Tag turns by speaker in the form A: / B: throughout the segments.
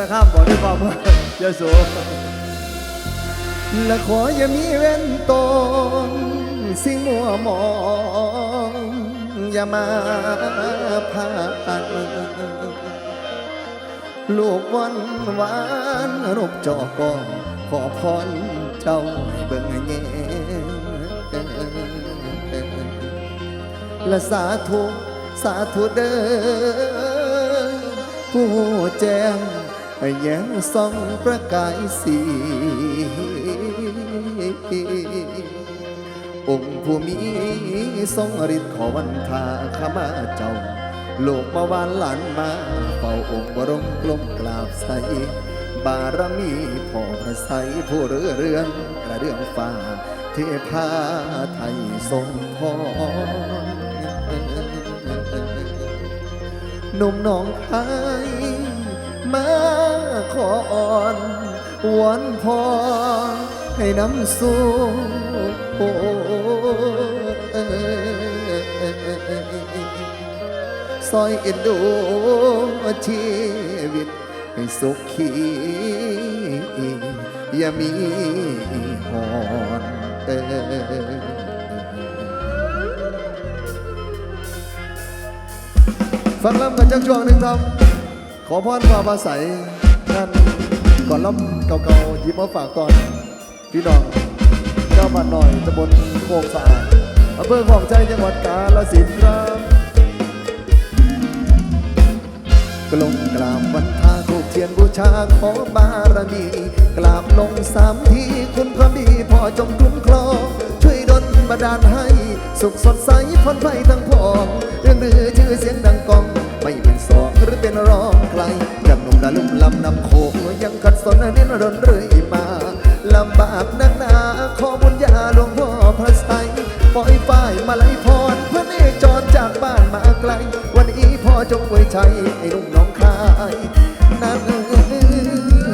A: นาคามบอกด้วยความเมื่อยโสและขออย่ามีเว้นตนสิ่งมัวมองอย่ามาพาดลูกวันหวานรูปจอกองขอพรเจ้าให้เบิ่งให้แง่และสาธุ สาธุเด้อผู้แจ้ง ย้งส่องประกายสีองค์ผู้มีทรงฤทธิ์ขอวันทาข้ามาเจ้าโลกมาวานหลานมาเฝ้าองค์บรมกลมกราบใส บารมีพ่อพระไสผู้เรือเรือนกระเรื่องฟ้า เทพาไทยทรงพรนุ่มน้องไทยมา ออ่อนวอนพรให้น้ำสู้ซอยเอ็นดูชีวิตให้สุขีอย่ามีหอนเอฟังลำกันจักช่วงหนึ่งครับ ขอพรความาศัย นั่นก่อนลำเก่าๆยิบมาฝากตอน พี่น้องเจ้าบ้านหน่อยตำบลโคกสะอาดอำเภอของใจจังหวัดกาฬสินธุ์ครับกลงกราบวันทาถูกเทียนบูชาขอบารมีกราบลงสามทีคุณความดีพอจงคุ้มครองช่วยดลบันดาลให้ สุขสดใสพ้นภัยทั้งพองเรื่องลือชื่อเสียงดังกอง ไม่เป็นสองหรือเป็นรองใครจากหนุ่มดาลุ่มลำนำโขงยังขัดสนเน้นรนเรื่อยมาลำบากนักหนาขอบุญญาหลวงพ่อพระไสยปล่อยฝ่ายมาไลพรพระเนจรจากบ้านมาไกล วันนี้พ่อจงไว้ใจไอ้ลุงน้องคายนางเอ๋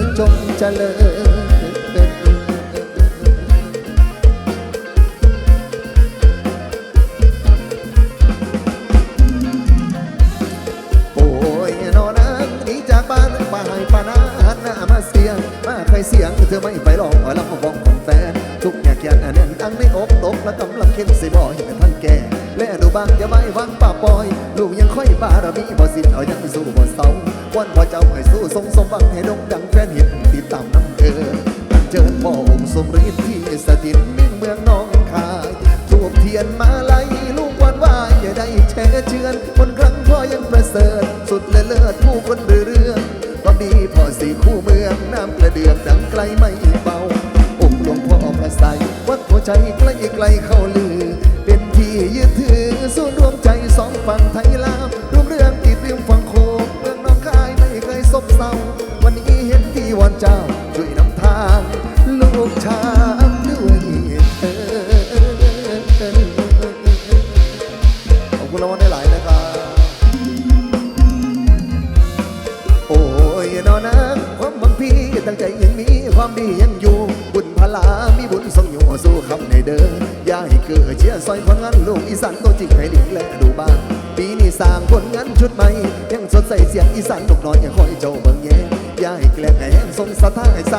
A: ยจงเจริญ เสียงเธอไม่ไปหลอกลำมองของแฟนทุกอย่างแก่นอันเนนอังในอกตกและกำลังเข้นสิบ่อยเป็นท่านแก่และดูบางอย่าไว้วางป่าปอย ลูกยังค่อยบารมีบ่สิ้นเอายังสู้บ่เศร้าวันพอเจ้าให้สู้ทรงสมบังให้ดงดังแฟน เจ้าช่วยนำทางลูกช้างด้วย ส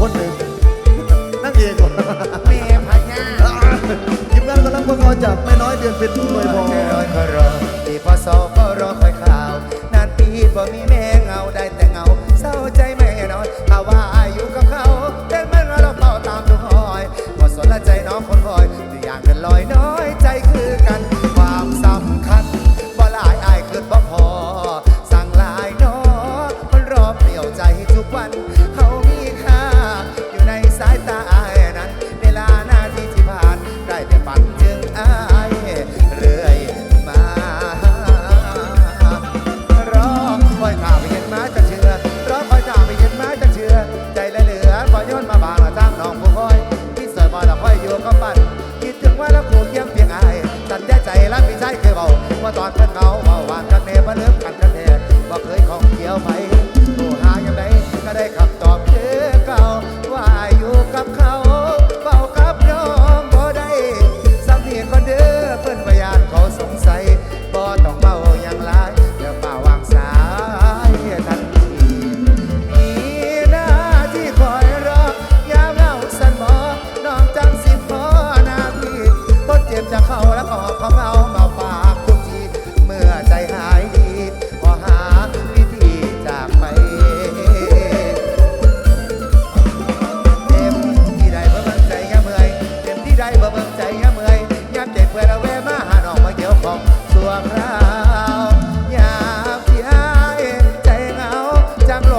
A: คนหนึ่งนั่งเองก่อนเมย์
B: พญายิ้มงา
A: นกำลังพน
B: กอรจับ
A: ไม่น้อยเดือนเป็นหน่วยพอ
C: รอคอยรอปีพอสอก็รอคอยข่าว นานปีบ่มีแม่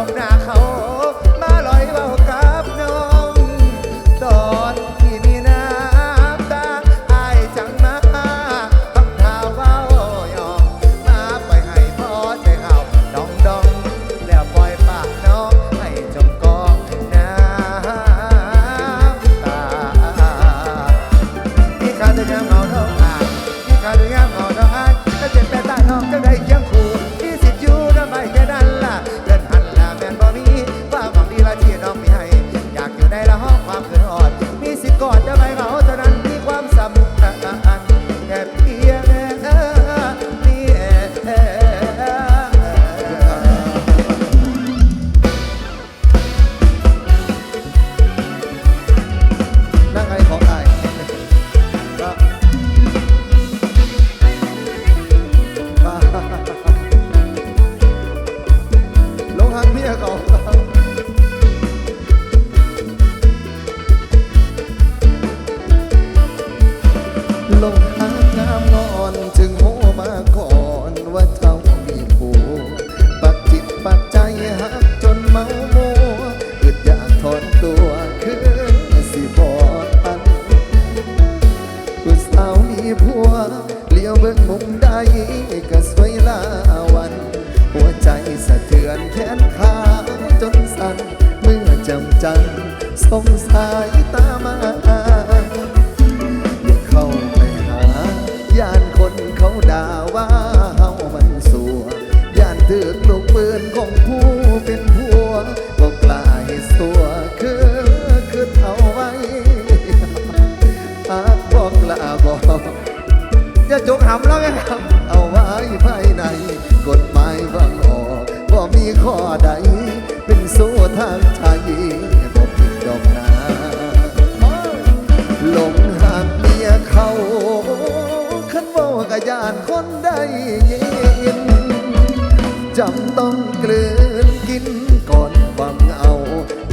C: con nada. งามงอนจึง
A: โหมาก่อนว่าเจ้ามีผัวปักจิตปักใจหักจนเมาโมอึดอยากถอนตัวคือสิบอดปันผู้สาวมีผัวเลี้ยวเบิ่งมุมได้ก็สวยลาวัน หัวใจสะเทือนแขนขาจนสั่นเมื่อจำจันสงสายตามา ถึงลูกปืนของผู้เป็นผัวบอกกลายสัวคือคือเอาไว้อาบอกลาบอกจะจุกหำแล้วไงครับ เอาไว้ภายใน กฎหมายฟังออกบ่มีข้อใด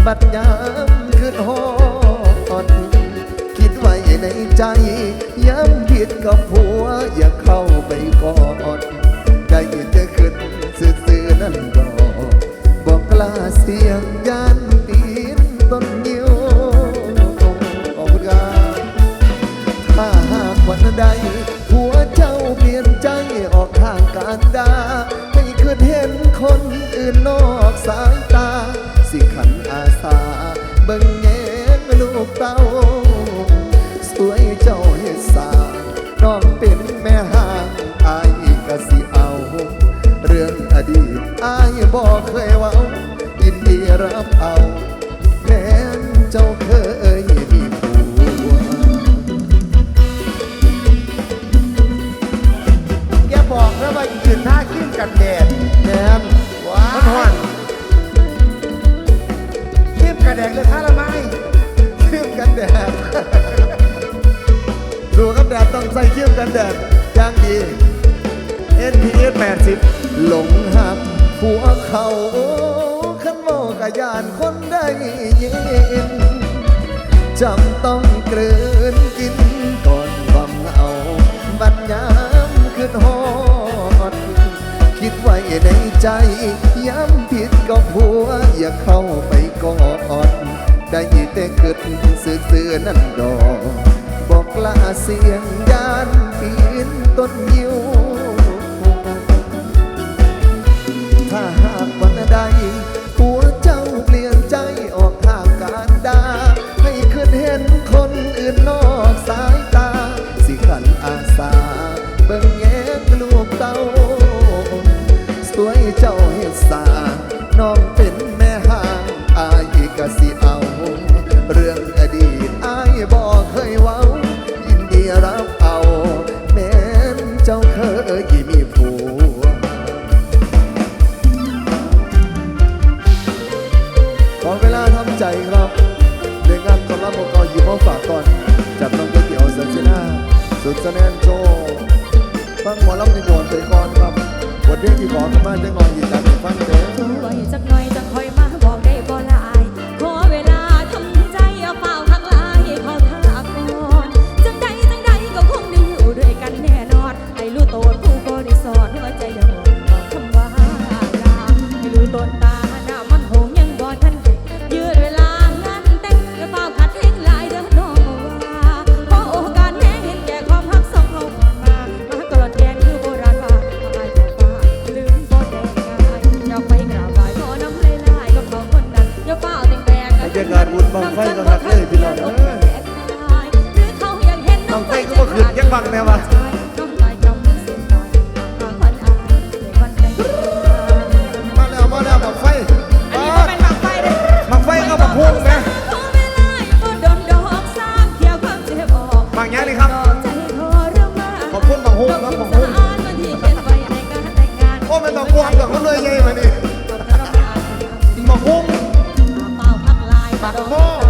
A: บัดยาขึ้นหอดคิดไว้ในใจย้ำคิดกับหัวอย่าเข้าไปกอดได้จะขึ้นสื่อนั่นดอกบอกกล้าเสียงยานปีนต้นยิ้วขอบคุณครับถ้าหากวันใดหัวเจ้าเปลี่ยนใจออกทางการดาไม่เคนเห็นคนอื่นนอกสายตาสิขัน pensar. แปดสิบหลงหักหัวเขาขันโมกยานคนได้ยินจำต้องเกลืนกินก่อนบำเอาบัดยามขึ้นหอด คิดไว้ในใจย้ำผิดกบหัว อย่าเข้าไปกอด ได้ยินแต่เกิดสื่อเสือนั่นดอกบอกละเสียงยานปีนต้นยิว ถ้าหากวันใด ล่ำโมกออยู่ห้องฝากก่อนจับน้องก๋วยเตี๋ยวเซนซิน่าสุดแสนโชว์ฟังหมอลำใงโบนไปก่อนครับวันนี้ที่ขอขมาจะงอนยีจันฟังเด้อ
B: ว่าอยู่จักหน่อยจะคอยมา เป็นมะม่วงดอกเขาเล
A: ย
B: ใหญ่
A: มา
B: นี่มะ
A: ม่วงเป่า
B: พักลายบักโม่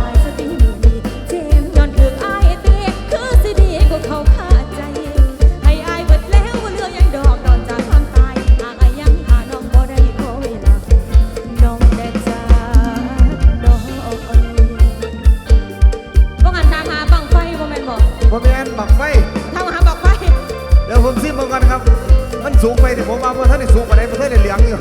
B: สูงไปแต่
A: ผมว่าเมื่อท่านสูงกว่าไหนเมื่อท่านไเหลืยงอยู่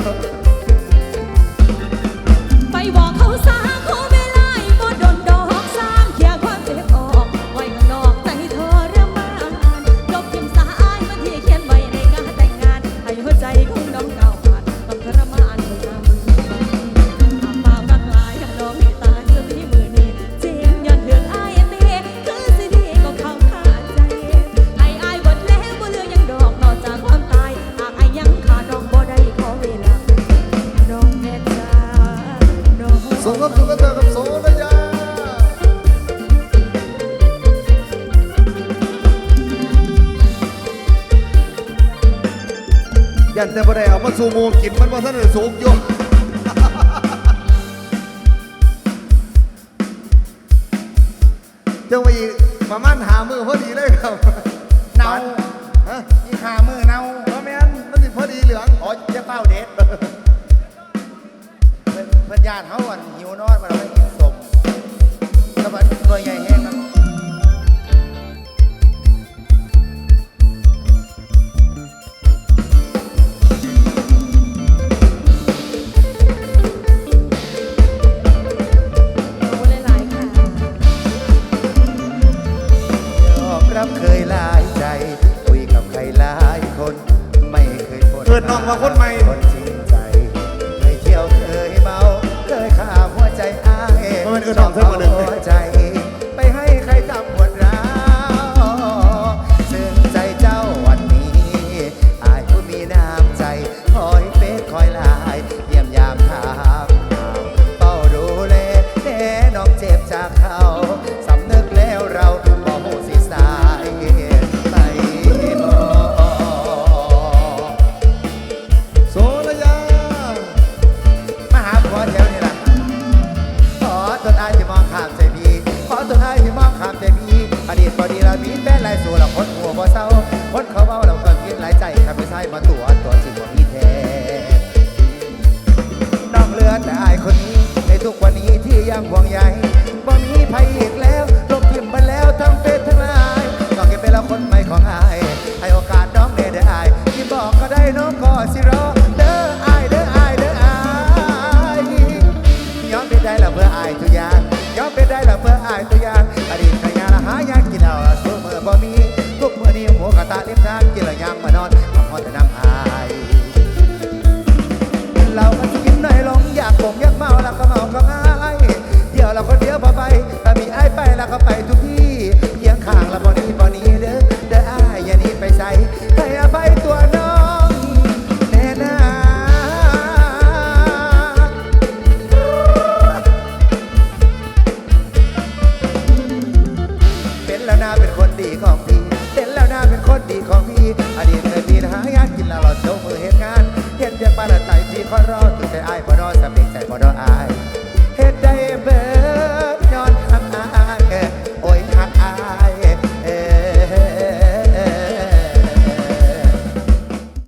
B: ยันแต่บ่ได้เอามาสู่หมูกินมันว่าท่านได้
A: สูกอยู่เจ้าไปอีกประมาณหามือพอดีเลยครับ
C: เน่า
A: ฮะ
C: อีหามือเนา
A: เพ
C: ราะไม่งั้
B: น
C: มันสิพ
A: อ
C: ดีเหลืองอ๋อจะเป้าเด็ดเพิ่นพนญาติเขาวันหิวนอนมาเราไปกินสมแล้วมันหน่วใหญ่แห้งครั